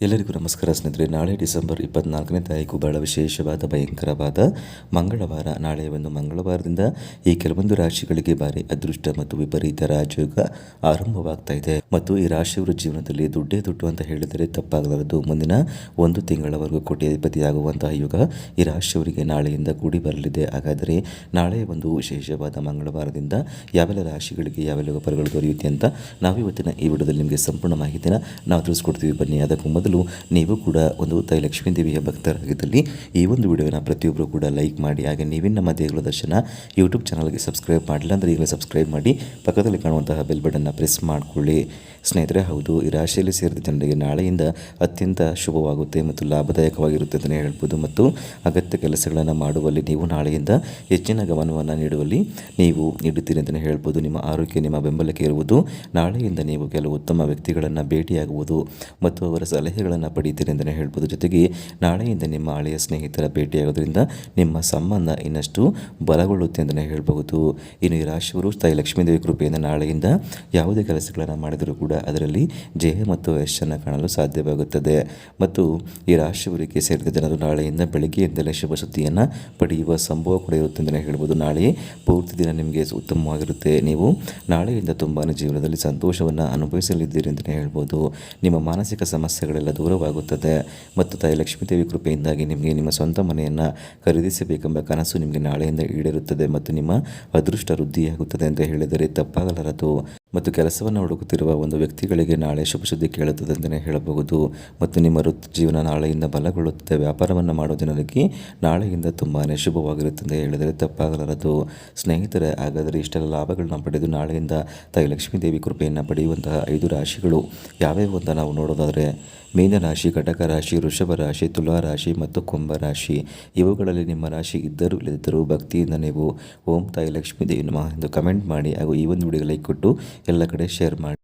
ಎಲ್ಲರಿಗೂ ನಮಸ್ಕಾರ ಸ್ನೇಹಿತರೆ. ನಾಳೆ ಡಿಸೆಂಬರ್ ಇಪ್ಪತ್ನಾಲ್ಕನೇ ತಾರೀಕು ಬಹಳ ವಿಶೇಷವಾದ, ಭಯಂಕರವಾದ ಮಂಗಳವಾರ. ನಾಳೆ ಒಂದು ಮಂಗಳವಾರದಿಂದ ಈ ಕೆಲವೊಂದು ರಾಶಿಗಳಿಗೆ ಭಾರಿ ಅದೃಷ್ಟ ಮತ್ತು ವಿಪರೀತ ರಾಜಯೋಗ ಆರಂಭವಾಗ್ತಾ ಇದೆ. ಮತ್ತು ಈ ರಾಶಿಯವರ ಜೀವನದಲ್ಲಿ ದುಡ್ಡೇ ದುಡ್ಡು ಅಂತ ಹೇಳಿದರೆ ತಪ್ಪಾಗಲಾರದು. ಮುಂದಿನ ಒಂದು ತಿಂಗಳವರೆಗೂ ಕೋಟ್ಯಾಧಿಪತಿಯಾಗುವಂತಹ ಯುಗ ಈ ರಾಶಿಯವರಿಗೆ ನಾಳೆಯಿಂದ ಕೂಡಿ ಬರಲಿದೆ. ಹಾಗಾದರೆ ನಾಳೆ ಒಂದು ವಿಶೇಷವಾದ ಮಂಗಳವಾರದಿಂದ ಯಾವೆಲ್ಲ ರಾಶಿಗಳಿಗೆ ಯಾವೆಲ್ಲ ಫಲಗಳು ದೊರೆಯುತ್ತೆ ಅಂತ ನಾವು ಇವತ್ತಿನ ಈ ವಿಡಿಯೋದಲ್ಲಿ ನಿಮಗೆ ಸಂಪೂರ್ಣ ಮಾಹಿತಿನ ನಾವು ತಿಳಿಸ್ಕೊಡ್ತೀವಿ. ಬನ್ನಿ, ಅದಕ್ಕೂ ನೀವು ಕೂಡ ಒಂದು ತಾಯಿ ಲಕ್ಷ್ಮೀ ದೇವಿಯ ಭಕ್ತರಾಗಿದ್ದಲ್ಲಿ ಈ ಒಂದು ವಿಡಿಯೋನ ಪ್ರತಿಯೊಬ್ಬರು ಕೂಡ ಲೈಕ್ ಮಾಡಿ, ಹಾಗೆ ನೀವಿನ ನಮ್ಮ ದೇಗುಲ ದರ್ಶನ ಯೂಟ್ಯೂಬ್ ಚಾನಲ್ಗೆ ಸಬ್ಸ್ಕ್ರೈಬ್ ಮಾಡಿಲ್ಲ ಅಂದರೆ ಈಗಲೇ ಸಬ್ಸ್ಕ್ರೈಬ್ ಮಾಡಿ, ಪಕ್ಕದಲ್ಲಿ ಕಾಣುವಂತಹ ಬೆಲ್ ಬಟನ್ನ ಪ್ರೆಸ್ ಮಾಡಿಕೊಳ್ಳಿ. ಸ್ನೇಹಿತರೆ, ಹೌದು, ಈ ರಾಶಿಯಲ್ಲಿ ಸೇರಿದ ಜನರಿಗೆ ನಾಳೆಯಿಂದ ಅತ್ಯಂತ ಶುಭವಾಗುತ್ತೆ ಮತ್ತು ಲಾಭದಾಯಕವಾಗಿರುತ್ತೆ ಅಂತಲೇ ಹೇಳ್ಬೋದು. ಮತ್ತು ಅಗತ್ಯ ಕೆಲಸಗಳನ್ನು ಮಾಡುವಲ್ಲಿ ನೀವು ನಾಳೆಯಿಂದ ಹೆಚ್ಚಿನ ಗಮನವನ್ನು ನೀಡುವಲ್ಲಿ ನೀವು ನೀಡುತ್ತೀರಿ ಅಂತಲೇ ಹೇಳ್ಬೋದು. ನಿಮ್ಮ ಆರೋಗ್ಯ, ನಿಮ್ಮ ಬೆಂಬಲಕ್ಕೆ ಇರುವುದು. ನಾಳೆಯಿಂದ ನೀವು ಕೆಲವು ಉತ್ತಮ ವ್ಯಕ್ತಿಗಳನ್ನು ಭೇಟಿಯಾಗುವುದು ಮತ್ತು ಅವರ ಸಲಹೆಗಳನ್ನು ಪಡೆಯುತ್ತೀರಿ ಅಂತಲೇ ಹೇಳ್ಬೋದು. ಜೊತೆಗೆ ನಾಳೆಯಿಂದ ನಿಮ್ಮ ಹಳೆಯ ಸ್ನೇಹಿತರ ಭೇಟಿಯಾಗೋದ್ರಿಂದ ನಿಮ್ಮ ಸಂಬಂಧ ಇನ್ನಷ್ಟು ಬಲಗೊಳ್ಳುತ್ತೆ ಅಂತಲೇ ಹೇಳಬಹುದು. ಇನ್ನು ಈ ರಾಶಿಯವರು ತಾಯಿ ಲಕ್ಷ್ಮೀದೇವಿ ಕೃಪೆಯಿಂದ ನಾಳೆಯಿಂದ ಯಾವುದೇ ಕೆಲಸಗಳನ್ನು ಮಾಡಿದರೂ ಕೂಡ ಅದರಲ್ಲಿ ಜಯ ಮತ್ತು ಯಶನ್ನು ಕಾಣಲು ಸಾಧ್ಯವಾಗುತ್ತದೆ. ಮತ್ತು ಈ ರಾಶಿಯವರಿಗೆ ಸೇರಿದ ಜನರು ನಾಳೆಯಿಂದ ಬೆಳಗ್ಗೆಯಿಂದಲೇ ಶುಭ ಸುದ್ದಿಯನ್ನು ಪಡೆಯುವ ಸಂಭವ ಕೂಡ ಇರುತ್ತೆ ಅಂತಲೇ ಹೇಳ್ಬೋದು. ನಾಳೆ ಪೂರ್ತಿ ದಿನ ನಿಮಗೆ ಉತ್ತಮವಾಗಿರುತ್ತೆ. ನೀವು ನಾಳೆಯಿಂದ ತುಂಬಾ ಜೀವನದಲ್ಲಿ ಸಂತೋಷವನ್ನು ಅನುಭವಿಸಲಿದ್ದೀರಿ ಅಂತಲೇ ಹೇಳ್ಬೋದು. ನಿಮ್ಮ ಮಾನಸಿಕ ಸಮಸ್ಯೆಗಳೆಲ್ಲ ದೂರವಾಗುತ್ತದೆ. ಮತ್ತು ತಾಯಿ ಲಕ್ಷ್ಮೀದೇವಿ ಕೃಪೆಯಿಂದಾಗಿ ನಿಮಗೆ ನಿಮ್ಮ ಸ್ವಂತ ಮನೆಯನ್ನು ಖರೀದಿಸಬೇಕೆಂಬ ಕನಸು ನಿಮಗೆ ನಾಳೆಯಿಂದ ಈಡೇರುತ್ತದೆ ಮತ್ತು ನಿಮ್ಮ ಅದೃಷ್ಟ ವೃದ್ಧಿಯಾಗುತ್ತದೆ ಅಂತ ಹೇಳಿದರೆ ತಪ್ಪಾಗಲಾರದು. ಮತ್ತು ಕೆಲಸವನ್ನು ಹುಡುಕುತ್ತಿರುವ ಒಂದು ವ್ಯಕ್ತಿಗಳಿಗೆ ನಾಳೆ ಶುಭ ಸುದ್ದಿ ಕೇಳುತ್ತದೆ ಅಂತಲೇ ಹೇಳಬಹುದು. ಮತ್ತು ನಿಮ್ಮ ವೃತ್ತಿ ಜೀವನ ನಾಳೆಯಿಂದ ಬಲಗೊಳ್ಳುತ್ತದೆ. ವ್ಯಾಪಾರವನ್ನು ಮಾಡುವ ಜನರಿಗೆ ನಾಳೆಯಿಂದ ತುಂಬಾ ಶುಭವಾಗಿರುತ್ತದೆ ಹೇಳಿದರೆ ತಪ್ಪಾಗಲಾರದು. ಸ್ನೇಹಿತರೆ, ಹಾಗಾದರೆ ಇಷ್ಟೆಲ್ಲ ಲಾಭಗಳನ್ನ ಪಡೆದು ನಾಳೆಯಿಂದ ತಾಯಿ ಲಕ್ಷ್ಮೀ ದೇವಿ ಕೃಪೆಯನ್ನು ಪಡೆಯುವಂತಹ ಐದು ರಾಶಿಗಳು ಯಾವ್ಯಾವು ಅಂತ ನಾವು ನೋಡೋದಾದರೆ ಮೀನರಾಶಿ ಕಟಕ ರಾಶಿ, ವೃಷಭ ರಾಶಿ, ತುಲಾ ರಾಶಿ ಮತ್ತು ಕುಂಭ ರಾಶಿ. ಇವುಗಳಲ್ಲಿ ನಿಮ್ಮ ರಾಶಿ ಇದ್ದರೂ ಇಲ್ಲದಿದ್ದರೂ ಭಕ್ತಿಯಿಂದ ನೀವು ಓಂ ತಾಯಿ ಲಕ್ಷ್ಮೀ ದೇವಿ ನಮಃ ಎಂದು ಕಮೆಂಟ್ ಮಾಡಿ ಹಾಗೂ ಈ ಒಂದು ವಿಡಿಯೋ ಲೈಕ್ ಕೊಟ್ಟು ಎಲ್ಲ ಕಡೆ ಶೇರ್ ಮಾಡಿ.